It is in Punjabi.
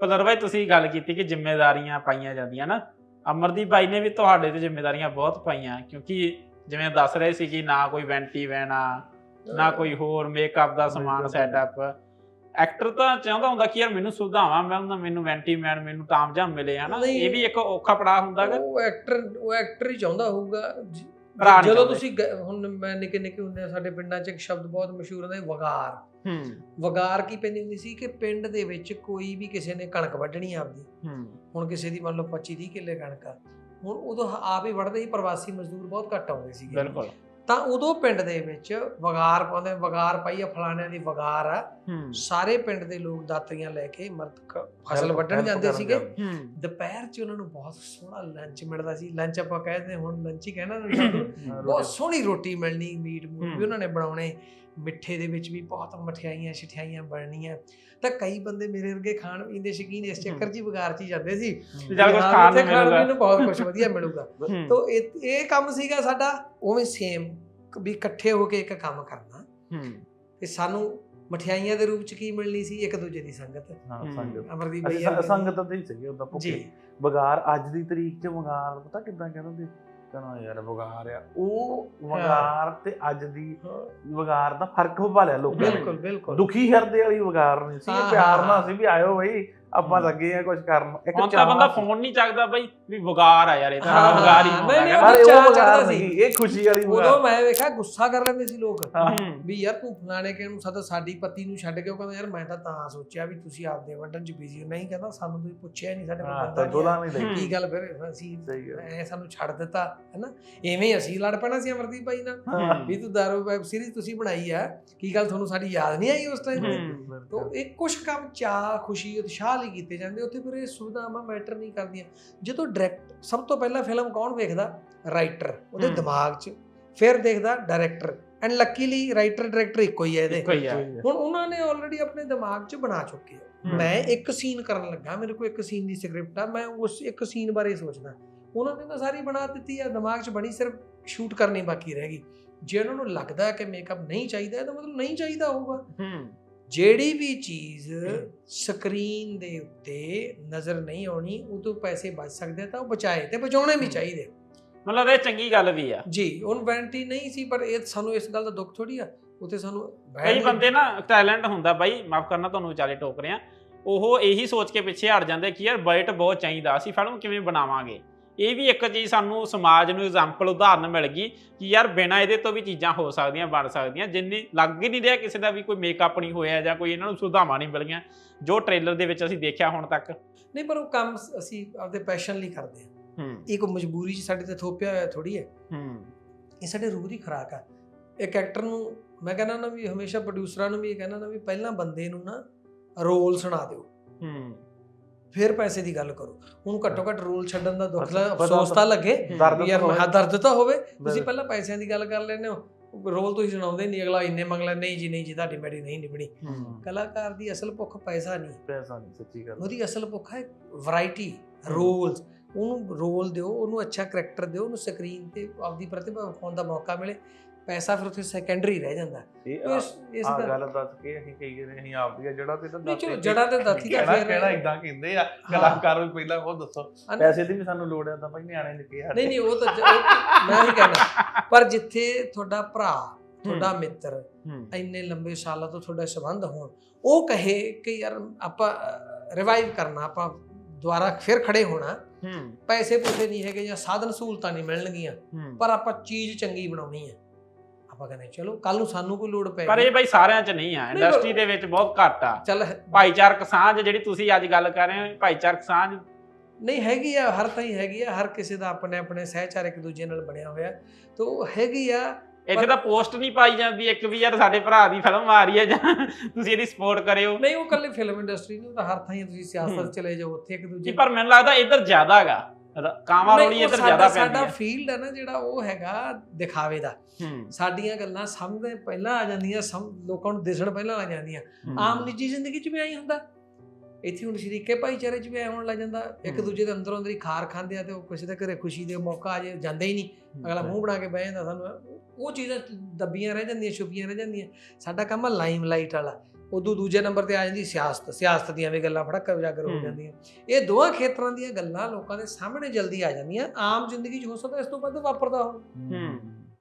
ਪਲਰ ਭਾਈ ਤੁਸੀਂ ਗੱਲ ਕੀਤੀ ਕਿ ਜ਼ਿੰਮੇਵਾਰੀਆਂ ਪਾਈਆਂ ਜਾਂਦੀਆਂ ਨਾ। ਅਮਰਦੀਪ ਭਾਈ ਨੇ ਵੀ ਤੁਹਾਡੇ ਤੇ ਜ਼ਿੰਮੇਵਾਰੀਆਂ ਬਹੁਤ ਪਾਈਆਂ ਕਿਉਂਕਿ ਜਿਵੇਂ ਦੱਸ ਰਹੇ ਸੀ ਕਿ ਨਾ ਕੋਈ ਵੈਂਟੀ ਵੈਣਾ ਨਾ ਕੋਈ ਹੋਰ ਮੇਕਅਪ ਦਾ ਸਮਾਨ ਸੈਟਅਪ ਐਕਟਰ ਤਾਂ ਚਾਹੁੰਦਾ ਹੁੰਦਾ ਕਿ ਯਾਰ ਮੈਨੂੰ ਸੁਵਿਧਾਵਾਂ ਮਿਲਣ ਮੈਨੂੰ ਵੈਂਟੀ ਮੈਨ ਮੈਨੂੰ ਤਾਮਝਾਮ ਮਿਲੇ ਹਨਾ। ਇਹ ਵੀ ਇੱਕ ਔਖਾ ਪੜਾਅ ਹੁੰਦਾ ਗਾ ਉਹ ਐਕਟਰ ਉਹ ਐਕਟਰ ਹੀ ਚਾਹੁੰਦਾ ਹੋਊਗਾ। ਭਰਾ ਨਹੀਂ ਜਦੋਂ ਚਾਹੁੰਦੇ। ਤੁਸੀਂ ਗ- ਹੁਣ ਮੈਂ ਨਿੱਕੇ ਨਿੱਕੇ ਹੁੰਦੇ ਆ ਸਾਡੇ ਪਿੰਡਾਂ 'ਚ ਇੱਕ ਸ਼ਬਦ ਬਹੁਤ ਮਸ਼ਹੂਰ ਹੁੰਦਾ ਹੈ ਵਗਾਰ। ਹੂੰ। ਵਗਾਰ ਕੀ ਪੈਂਦੀ ਹੁੰਦੀ ਸੀ ਕਿ ਪਿੰਡ ਦੇ ਵਿੱਚ ਕੋਈ ਵੀ ਕਿਸੇ ਨੇ ਕਣਕ ਵੱਢਣੀ ਆਪਦੀ। ਹੂੰ। ਹੁਣ ਕਿਸੇ ਦੀ ਮੰਨ ਲਓ 25 30 ਕਿੱਲੇ ਕਣਕ ਆ। ਹੁਣ ਉਦੋਂ ਆਪ ਹੀ ਵੱਢਦੇ ਸੀ ਪ੍ਰਵਾਸੀ ਮਜ਼ਦੂਰ ਬਹੁਤ ਘੱਟ ਆਉਂਦੇ ਸੀਗੇ। ਬਿਲਕੁਲ। ਤਾਂ ਉਦੋਂ ਪਿੰਡ ਦੇ ਵਿੱਚ ਵਗਾਰ ਪਾਉਂਦੇ ਵਗਾਰ ਪਾਈ ਆ ਫਲਾਣਿਆਂ ਦੀ ਵਗਾਰ ਆ। ਸਾਰੇ ਪਿੰਡ ਦੇ ਲੋਕ ਦਾਤਰੀਆਂ ਲੈ ਕੇ ਮਰਦ ਫਸਲ ਵੱਢਣ ਜਾਂਦੇ ਸੀਗੇ। ਜਾਂਦੇ। ਦੁਪਹਿਰ 'ਚ ਉਹਨਾਂ ਨੂੰ ਬਹੁਤ ਸੋਹਣਾ ਲੰਚ ਮਿਲਦਾ ਸੀ। ਲੰਚ ਆਪਾਂ ਕਹਿੰਦੇ ਹੁਣ ਲੰਚ ਹੀ ਕਹਿਣਾ ਸਾਨੂੰ ਬਹੁਤ ਸੋਹਣੀ ਰੋਟੀ ਮਿਲਣੀ ਮੀਟ ਮੂਟ ਵੀ। ਉਹਨਾਂ ਨੇ ਬਣਾਉਣੇ। ਮਿੱਠੇ ਦੇ ਵਿੱਚ ਵੀ ਬਹੁਤ ਮਠਿਆਈਆਂ ਛਠਿਆਈਆਂ ਬਣਨੀਆਂ। ਤਾਂ ਕਈ ਬੰਦੇ ਮੇਰੇ ਵਰਗੇ ਖਾਣ ਪੀਣ ਦੇ ਸ਼ੌਕੀਨ ਇਸ ਚੱਕਰ 'ਚ ਹੀ ਵਗਾਰ 'ਚ ਹੀ ਜਾਂਦੇ ਸੀ। ਚੱਲ ਕੁਝ ਖਾਣ ਨੂੰ ਮਿਲੂਗਾ। ਬਹੁਤ ਕੁਝ ਵਧੀਆ ਮਿਲੂਗਾ। ਤਾਂ ਇਹ ਇਹ ਕੰਮ ਸੀਗਾ ਸਾਡਾ ਉਵੇਂ ਸੇਮ ਵੀ ਇਕੱਠੇ ਹੋ ਕੇ ਇੱਕ ਕੰਮ ਕਰਨਾ। ਹੂੰ। ਤੇ ਸਾਨੂੰ ਮਠਿਆਈਆਂ ਦੇ ਰੂਪ 'ਚ ਕੀ ਮਿਲਣੀ ਸੀ? ਇੱਕ ਦੂਜੇ ਦੀ ਸੰਗਤ। ਹਾਂ। ਸੰਗਤ। ਅਮਰਦੀਪ ਅਸੀਂ ਭਈਆ ਸ- ਸੰਗਤ ਤੇ ਹੀ ਸੀਗੇ ਉਹਦਾ ਭੁੱਖੇ। ਬਗਾਰ ਅੱਜ ਦੀ ਤਰੀਕ 'ਚ ਬਗਾਰ ਪਤਾ ਕਿੱਦਾਂ ਕਹਿੰਦੇ ਕਹਿੰਦਾ ਯਾਰ ਬਗਾਰ ਆ। ਉਹ ਬਗਾਰ ਤੇ ਅੱਜ ਦੀ ਬਗਾਰ ਦਾ ਫ਼ਰਕ ਹੋ ਲਿਆ ਲੋਕਾਂ ਨੇ। ਬਿਲਕੁਲ ਬਿਲਕੁਲ। ਦੁਖੀ ਹਿਰਦੇ ਵਾਲੀ ਵਗਾਰ ਨਹੀਂ ਸੀ ਪਿਆਰ ਨਾਲ। ਸੀ ਵੀ ਆਇਓ ਬਈ। ਆਪਾਂ ਲੱਗੇ ਆ ਕੁਝ ਕਰਨ ਇੱਕ ਹੁਣ ਤਾਂ ਬੰਦਾ। ਫੋਨ ਨਹੀਂ ਚੱਕਦਾ ਬਈ ਵੀ ਵਗਾਰ ਆ ਯਾਰ ਇਹ ਤਾਂ ਹਾਂ, ਵਗਾਰ ਹੀ ਨਹੀਂ, ਹੁੰਦਾ ਨਹੀਂ, ਹੈਗਾ। ਚਾਅ ਉਹ ਚੜ੍ਹਦਾ ਸੀ। ਨਹੀਂ ਇਹ ਖੁਸ਼ੀ ਵਾਲੀ ਉਦੋਂ ਬਗਾਰ ਮੈਂ ਵੇਖਿਆ ਗੁੱਸਾ ਕਰ ਲੈਂਦੇ ਸੀ ਲੋਕ ਹਾਂ। ਹੂੰ। ਵੀ ਯਾਰ ਤੂੰ ਫਲਾਣੇ ਕਿ ਨੂੰ ਸਦਾ ਸਾਡੀ ਪਤੀ ਨੂੰ ਛੱਡ ਕੇ ਉਹ ਕਹਿੰਦਾ ਯਾਰ ਮੈਂ ਤਾਂ ਤਾਂ ਸੋਚਿਆ ਵੀ ਤੁਸੀਂ ਆਪਦੇ ਵੰਡਣ ਚ ਬਿਜ਼ੀ ਹੋ ਨਹੀਂ ਕਹਿੰਦਾ ਸਾਨੂੰ ਤੁਸੀਂ ਪੁੱਛਿਆ ਨਹੀਂ ਸਾਡੇ ਕੋਲ ਹਾਂ ਬੰਦਾ ਤਾਂ ਦੋਲਾ ਨਹੀਂ ਨਹੀਂ ਕੀ ਗੱਲ ਫਿਰ ਅਸੀਂ ਸਹੀ ਹੈ ਐ ਸਾਨੂੰ ਛੱਡ ਦਿੱਤਾ ਹੈਨਾ ਐਵੇਂ ਅਸੀਂ ਲੜ ਪੈਣਾ ਸੀ ਅਮਰਦੀਪ ਭਾਈ ਨਾਲ ਹਾਂ ਵੀ ਤੂੰ ਦਾਰੂ ਵੈਬ ਸੀਰੀਜ਼ ਤੁਸੀਂ ਬਣਾਈ ਆ ਕੀ ਗੱਲ ਤੁਹਾਨੂੰ ਸਾਡੀ ਯਾਦ ਨਹੀਂ ਆਈ ਉਸ ਟਾਈਮ ਹੂੰ। ਤੋਂ ਇਹ ਕੁਝ ਕੰਮ ਚਾਹ ਖੁਸ਼ੀ ਉਤਸ਼ਾਹ ਲਈ ਕੀਤੇ ਜਾਂਦੇ ਉੱਥੇ ਫਿਰ ਇਹ ਸੁਵਿਧਾਵਾਂ ਮੈਟਰ ਨਹੀਂ ਕਰਦੀਆਂ। ਜਦੋਂ ਡਾਇਰੈਕਟ ਸਭ ਤੋਂ ਪਹਿਲਾਂ ਫਿਲਮ ਕੌਣ ਵੇਖਦਾ? ਰਾਈਟਰ ਉਹਦੇ। ਦਿਮਾਗ 'ਚ। ਫਿਰ ਦੇਖਦਾ director and luckily writer director ਇੱਕੋ ਹੀ ਹੈ ਇਹਦੇ ਹੁਣ ਉਹਨਾਂ ਨੇ ਆਲਰੇਡੀ ਆਪਣੇ ਦਿਮਾਗ 'ਚ ਬਣਾ ਚੁੱਕੇ ਆ। ਮੈਂ ਇੱਕ ਸੀਨ ਕਰਨ ਲੱਗਾ ਮੇਰੇ ਕੋਲ ਇੱਕ ਸੀਨ ਦੀ ਸਕ੍ਰਿਪਟ ਆ ਮੈਂ ਉਸ ਇੱਕ ਸੀਨ ਬਾਰੇ ਸੋਚਦਾ। ਉਹਨਾਂ ਨੇ ਤਾਂ ਸਾਰੀ ਬਣਾ ਦਿੱਤੀ ਆ ਦਿਮਾਗ 'ਚ ਬਣੀ ਸਿਰਫ ਸ਼ੂਟ ਕਰਨੀ ਬਾਕੀ ਰਹਿ ਗਈ। ਜੇ ਉਹਨਾਂ ਨੂੰ ਲੱਗਦਾ ਕਿ ਮੇਕਅਪ ਨਹੀਂ ਚਾਹੀਦਾ ਇਹਦਾ ਮਤਲਬ ਨਹੀਂ ਚਾਹੀਦਾ ਹੋਊਗਾ। ਹੂੰ। ਜਿਹੜੀ ਵੀ ਚੀਜ਼ ਸਕਰੀਨ ਦੇ ਉੱਤੇ ਨਜ਼ਰ ਨਹੀਂ ਆਉਣੀ ਉਹ ਤੋਂ ਪੈਸੇ ਬਚ ਸਕਦੇ ਤਾਂ ਉਹ ਬਚਾਏ ਤੇ ਬਚਾਉਣੇ ਵੀ ਚਾਹੀਦੇ। ਮਤਲਬ ਇਹ ਚੰਗੀ ਗੱਲ ਵੀ ਆ। ਜੀ ਹੁਣ ਵੈਂਟੀ ਨਹੀਂ ਸੀ ਪਰ ਇਹ ਸਾਨੂੰ ਇਸ ਗੱਲ ਦਾ ਦੁੱਖ ਥੋੜੀ ਆ ਉਤੇ ਸਾਨੂੰ ਕਈ ਬੰਦੇ ਨਾ ਟੈਲੈਂਟ ਹੁੰਦਾ ਬਾਈ ਮਾਫ ਕਰਨਾ ਤੁਹਾਨੂੰ ਵਿਚਾਲੇ ਟੋਕ ਰਿਆਂ ਉਹ ਇਹੀ ਸੋਚ ਕੇ ਪਿੱਛੇ ਹਟ ਜਾਂਦੇ ਕਿ ਯਾਰ ਬਜਟ ਬਹੁਤ ਚਾਹੀਦਾ ਅਸੀਂ ਫਿਲਮ ਕਿਵੇਂ ਬਣਾਵਾਂਗੇ? ਇਹ ਵੀ ਇੱਕ ਚੀਜ਼ ਸਾਨੂੰ ਸਮਾਜ ਨੂੰ ਐਗਜ਼ਾਮਪਲ ਉਦਾਹਰਨ ਮਿਲ ਗਈ ਕਿ ਯਾਰ ਬਿਨਾਂ ਇਹਦੇ ਤੋਂ ਵੀ ਚੀਜ਼ਾਂ ਹੋ ਸਕਦੀਆਂ ਬਣ ਸਕਦੀਆਂ। ਜਿੰਨੀ ਲੱਗ ਹੀ ਨਹੀਂ ਰਿਹਾ ਕਿਸੇ ਦਾ ਵੀ ਕੋਈ ਮੇਕਅਪ ਨਹੀਂ ਹੋਇਆ ਜਾਂ ਕੋਈ ਇਹਨਾਂ ਨੂੰ ਸੁਧਾਵਾਂ ਨਹੀਂ ਮਿਲੀਆਂ ਜੋ ਟ੍ਰੇਲਰ ਦੇ ਵਿੱਚ ਅਸੀਂ ਦੇਖਿਆ ਹੁਣ ਤੱਕ। ਨਹੀਂ ਪਰ ਉਹ ਕੰਮ ਅਸੀਂ ਆਪਦੇ ਪੈਸ਼ਨ ਲਈ ਕਰਦੇ ਆ ਹੂੰ। ਇਹ ਕੋਈ ਮਜਬੂਰੀ 'ਚ ਸਾਡੇ ਤੇ ਥੋਪਿਆ ਹੋਇਆ ਥੋੜੀ ਹੈ। ਹੂੰ। ਇਹ ਸਾਡੇ ਰੂਹ ਦੀ ਖੁਰਾਕ ਆ। ਇੱਕ ਐਕਟਰ ਨੂੰ ਮੈਂ ਕਹਿੰਦਾ ਨਾ ਵੀ ਹਮੇਸ਼ਾ ਪ੍ਰੋਡਿਊਸਰਾਂ ਨੂੰ ਵੀ ਇਹ ਕਹਿੰਦਾ ਨਾ ਵੀ ਪਹਿਲਾਂ ਬੰਦੇ ਨੂੰ ਨਾ ਰੋਲ ਸੁਣਾ ਦਿਓ। ਹੂੰ। ਫਿਰ ਪੈਸੇ ਦੀ ਗੱਲ ਕਰੋ। ਹੁਣ ਘੱਟੋ ਘੱਟ ਰੋਲ ਛੱਡਣ ਦਾ ਦੁੱਖ ਪਤਾ- ਲ- ਪਤਾ- ਅਫਸੋਸ ਤਾਂ ਲੱਗੇ ਵੀ ਯਾਰ ਮਹਾ ਦਰਦ ਤਾਂ ਹੋਵੇ। ਤੁਸੀਂ। ਪਹਿਲਾਂ ਪੈਸਿਆਂ ਦੀ ਗੱਲ ਕਰ ਲੈਂਦੇ ਹੋ। ਰੋਲ ਤੁਸੀਂ ਸੁਣਾਉਂਦੇ ਨਹੀਂ ਅਗਲਾ ਇੰਨੇ ਮੰਗ ਲੈ ਨਹੀਂ ਜੀ ਨਹੀਂ ਜੀ ਤੁਹਾਡੀ ਮੈਡੀ ਨਹੀਂ ਨਿਭਣੀ। ਕਲਾਕਾਰ ਦੀ ਅਸਲ ਭੁੱਖ ਪੈਸਾ ਨਹੀਂ। ਪੈਸਾ ਨਹੀਂ ਸੱਚੀ ਗੱਲ। ਉਹਦੀ ਅਸਲ ਭੁੱਖ ਹੈ ਵੈਰਾਈਟੀ ਰੋਲਸ। ਉਹਨੂੰ ਰੋਲ ਦਿਓ ਉਹਨੂੰ ਅੱਛਾ ਕਰੈਕਟਰ ਦਿਓ ਉਹਨੂੰ ਸਕਰੀਨ ਤੇ ਆਪਦੀ ਪ੍ਰਤਿਭਾ ਵਿਖਾਉਣ ਦਾ ਮੌਕਾ ਮਿਲੇ। ਪੈਸਾ ਫਿਰ ਉੱਥੇ ਸੈਕੰਡਰੀ ਰਹਿ ਜਾਂਦਾ। ਇਹ ਇਸ ਇਸ ਆ ਦਾ ਗੱਲ ਦੱਸ ਕੇ ਅਸੀਂ ਕਹੀ ਰਹੇ ਅਸੀਂ ਆਪਦੀ ਆ ਜੜਾ ਤੇ ਤਾਂ ਨਹੀਂ ਚਲੋ ਜੜਾਂ ਤੇ ਦਾਤੀ ਦਾ ਫਿਰ ਕਿਹੜਾ ਇਦਾਂ ਕਹਿੰਦੇ ਆ। ਕਲਾਕਾਰ ਵੀ ਪਹਿਲਾਂ ਉਹ ਦੱਸੋ। ਪੈਸੇ ਦੀ ਵੀ ਸਾਨੂੰ ਲੋੜ ਆ ਤਾਂ ਭਾਈ ਨਿਆਣੇ ਨੇ ਕਿਹਾ ਨਹੀਂ ਨਹੀਂ ਉਹ ਤਾਂ ਮੈਂ ਹੀ ਕਹਿਣਾ। ਪਰ ਜਿੱਥੇ ਤੁਹਾਡਾ ਭਰਾ ਤੁਹਾਡਾ ਮਿੱਤਰ ਇੰਨੇ ਲੰਬੇ ਸਾਲਾਂ ਤੋਂ ਤੁਹਾਡਾ ਸੰਬੰਧ ਹੋਣ ਉਹ ਕਹੇ ਕਿ ਯਾਰ ਆਪਾਂ ਰਿਵਾਈਵ ਕਰਨਾ ਆਪਾਂ ਦੁਬਾਰਾ ਫਿਰ ਖੜੇ ਹੋਣਾ। ਪੈਸੇ ਪੂਸੇ ਨਹੀਂ ਹੈਗੇ ਜਾਂ ਸਾਧਨ ਸਹੂਲਤਾਂ ਨਹੀਂ ਮਿਲਣਗੀਆਂ। ਪਰ ਆਪਾਂ ਚੀਜ਼ ਚੰਗੀ ਬਣਾਉਣੀ ਹੈ। ਆਪਾਂ ਕਹਿੰਦੇ ਚਲੋ ਕੱਲ ਨੂੰ ਸਾਨੂੰ ਕੋਈ ਲੋੜ ਪੈ ਪਰ ਇਹ ਬਾਈ ਸਾਰਿਆਂ 'ਚ ਨਹੀਂ ਆ ਇੰਡਸਟਰੀ ਦੇ ਵਿੱਚ ਬਹੁਤ ਘੱਟ ਆ। ਚੱਲ ਭਾਈਚਾਰਕ ਸਾਂਝ ਜਿਹੜੀ ਤੁਸੀਂ ਅੱਜ ਗੱਲ ਕਰ ਰਹੇ ਹੋ ਭਾਈਚਾਰਕ ਸਾਂਝ। ਨਹੀਂ ਹੈਗੀ ਆ ਹਰ ਹੀ ਹੈਗੀ ਆ ਹਰ ਕਿਸੇ ਦਾ ਆਪਣੇ ਆਪਣੇ ਸਹਿਚਾਰ ਇੱਕ ਦੂਜੇ ਨਾਲ ਬਣਿਆ ਹੋਇਆ। ਤਾਂ ਹੈਗੀ ਆ ਇੱਥੇ ਤਾਂ ਪੋਸਟ ਨਹੀਂ ਪਾਈ ਜਾਂਦੀ ਇੱਕ ਵੀ ਯਾਰ ਸਾਡੇ ਭਰਾ ਦੀ ਫਿਲਮ ਆ ਰਹੀ ਹੈ ਜਾਂ ਤੁਸੀਂ ਇਹਦੀ ਸਪੋਰਟ ਕਰਿਓ। ਨਹੀਂ ਉਹ ਕੱਲੇ ਫਿਲਮ ਇੰਡਸਟਰੀ ਉਹ ਤਾਂ ਹਰ ਥਾਂ ਹੀ ਤੁਸੀਂ। ਸਿਆਸਤ ਚਲੇ ਜਾਓ ਉੱਥੇ ਇੱਕ ਦੂਜੇ ਪਰ ਮੈਨੂੰ ਲੱਗਦਾ ਇੱਧਰ ਜ਼ਿਆਦਾ ਹੈਗਾ। ਰੋਣੀ ਉਹ ਇੱਧਰ ਜ਼ਿਆਦਾ ਪੈਂਦੀ ਸਾਡਾ ਫੀਲਡ ਹੈ ਨਾ ਜਿਹੜਾ ਉਹ ਹੈਗਾ ਦਿਖਾਵੇ ਦਾ। ਸਾਡੀਆਂ ਗੱਲਾਂ ਸਮਝਦੇ ਪਹਿਲਾਂ ਆ ਜਾਂਦੀਆਂ ਸਮ ਲੋਕਾਂ ਨੂੰ ਦਿਸਣ ਪਹਿਲਾਂ ਆ ਜਾਂਦੀਆਂ। ਆਮ ਨਿੱਜੀ ਜ਼ਿੰਦਗੀ 'ਚ ਵੀ ਆਈ ਹੁੰਦਾ। ਇੱਥੇ ਹੁਣ ਸ਼ਰੀਕੇ ਭਾਈਚਾਰੇ 'ਚ ਵੀ ਐ ਹੋਣ ਲੱਗ ਜਾਂਦਾ। ਇੱਕ। ਦੂਜੇ ਦੇ ਅੰਦਰੋਂ ਅੰਦਰ ਹੀ ਖਾਰ ਖਾਂਦੇ ਆ ਤੇ ਉਹ ਕਿਸੇ ਦੇ ਘਰੇ ਖੁਸ਼ੀ ਦੇ ਮੌਕਾ ਆ ਜੇ ਜਾਂਦੇ ਹੀ ਨਹੀਂ। ਅਗਲਾ ਮੂੰਹ ਬਣਾ ਕੇ ਬਹਿ ਜਾਂਦਾ ਸਾਨੂੰ ਉਹ ਚੀਜ਼ਾਂ ਦੱਬੀਆਂ ਰਹਿ ਜਾਂਦੀਆਂ ਛੁਪੀਆਂ ਰਹਿ ਜਾਂਦੀਆਂ। ਸਾਡਾ ਕੰਮ ਆ ਲਾਈਮ ਲਾਈਟ ਵਾਲਾ। ਉਦੋਂ ਦੂਜੇ ਨੰਬਰ ਤੇ ਆ ਜਾਂਦੀ ਸਿਆਸਤ ਸਿਆਸਤ ਦੀਆਂ ਵੀ ਗੱਲਾਂ ਫੜਕ ਉਜਾਗਰ ਹੋ। ਜਾਂਦੀਆਂ। ਇਹ ਦੋਹਾਂ ਖੇਤਰਾਂ ਦੀਆਂ ਗੱਲਾਂ ਲੋਕਾਂ ਦੇ ਸਾਹਮਣੇ ਜਲਦੀ ਆ ਜਾਂਦੀਆਂ। ਆਮ ਜ਼ਿੰਦਗੀ 'ਚ ਹੋ ਸਕਦਾ ਇਸ ਤੋਂ ਵੱਧ ਵਾਪਰਦਾ ਹੋਵੇ। ਹੂੰ।